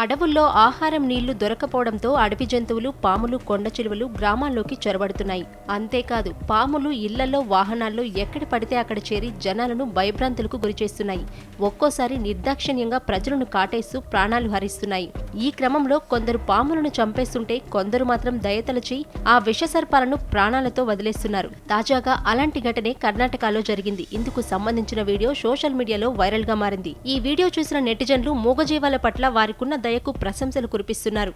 అడవుల్లో ఆహారం నీళ్ళు దొరకపోవడంతో అడవి జంతువులు పాములు కొండ చిలువలు గ్రామాల్లోకి చొరబడుతున్నాయి. అంతేకాదు పాములు ఇళ్ళలో వాహనాల్లో ఎక్కడ పడితే అక్కడ చేరి జనాలను భయభ్రాంతులకు గురిచేస్తున్నాయి. ఒక్కోసారి నిర్దాక్షిణ్యంగా ప్రజలను కాటేస్తూ ప్రాణాలు హరిస్తున్నాయి. ఈ క్రమంలో కొందరు పాములను చంపేస్తుంటే కొందరు మాత్రం దయతలచి ఆ విషసర్పాలను ప్రాణాలతో వదిలేస్తున్నారు. తాజాగా అలాంటి ఘటనే కర్ణాటకలో జరిగింది. ఇందుకు సంబంధించిన వీడియో సోషల్ మీడియాలో వైరల్గా మారింది. ఈ వీడియో చూసిన నెటిజన్లు మూగజీవాల పట్ల వారికున్న దయకు ప్రశంసలు కురిపిస్తున్నారు.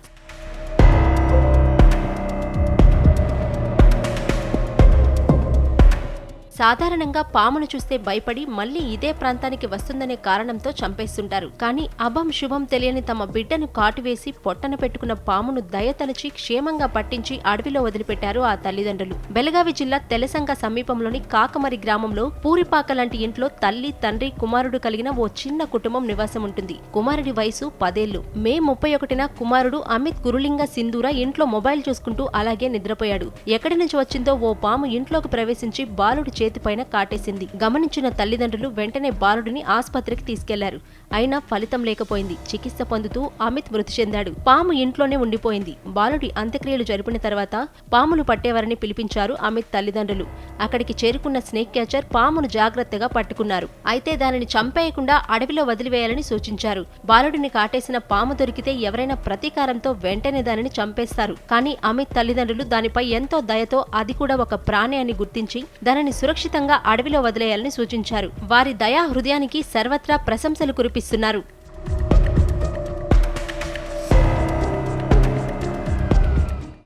సాధారణంగా పామును చూస్తే భయపడి మళ్ళీ ఇదే ప్రాంతానికి వస్తుందనే కారణంతో చంపేస్తుంటారు. కానీ అభం శుభం తెలియని తమ బిడ్డను కాటువేసి పొట్టన పెట్టుకున్న పామును దయతలచి క్షేమంగా పట్టించి అడవిలో వదిలిపెట్టారు ఆ తల్లిదండ్రులు. బెలగావి జిల్లా తెలసంగ సమీపంలోని కాకమరి గ్రామంలో పూరిపాక లాంటి ఇంట్లో తల్లి తండ్రి కుమారుడు కలిగిన ఓ చిన్న కుటుంబం నివాసం ఉంటుంది కుమారుడి వయసు పదేళ్ళు మే ముప్పై ఒకటిన కుమారుడు అమిత్ గురులింగ సింధూర ఇంట్లో మొబైల్ చూసుకుంటూ అలాగే నిద్రపోయాడు. ఎక్కడి నుంచి వచ్చిందో ఓ పాము ఇంట్లోకి ప్రవేశించి బాలుడి చేతిపైన కాటేసింది. గమనించిన తల్లిదండ్రులు వెంటనే బాలుడిని ఆసుపత్రికి తీసుకెళ్ళారు. అయినా ఫలితం లేకపోయింది. చికిత్స పొందుతూ అమిత్ మృతి చెందాడు. పాము ఇంట్లోనే ఉండిపోయింది. బాలుడి అంత్యక్రియలు జరిపిన తర్వాత పాములు పట్టేవారని పిలిపించారు అమిత్ తల్లిదండ్రులు. అక్కడికి చేరుకున్న స్నేక్ క్యాచర్ పామును జాగ్రత్తగా పట్టుకున్నారు. అయితే దానిని చంపేయకుండా అడవిలో వదిలివేయాలని సూచించారు. బాలుడిని కాటేసిన పాము దొరికితే ఎవరైనా ప్రతీకారంతో వెంటనే దానిని చంపేస్తారు. కానీ అమిత్ తల్లిదండ్రులు దానిపై ఎంతో దయతో అది కూడా ఒక ప్రాణి అని గుర్తించి దానిని సురక్షితంగా అడవిలో వదిలేయాలని సూచించారు. వారి దయా హృదయానికి సర్వత్రా ప్రశంసలు కురిపిస్తున్నారు.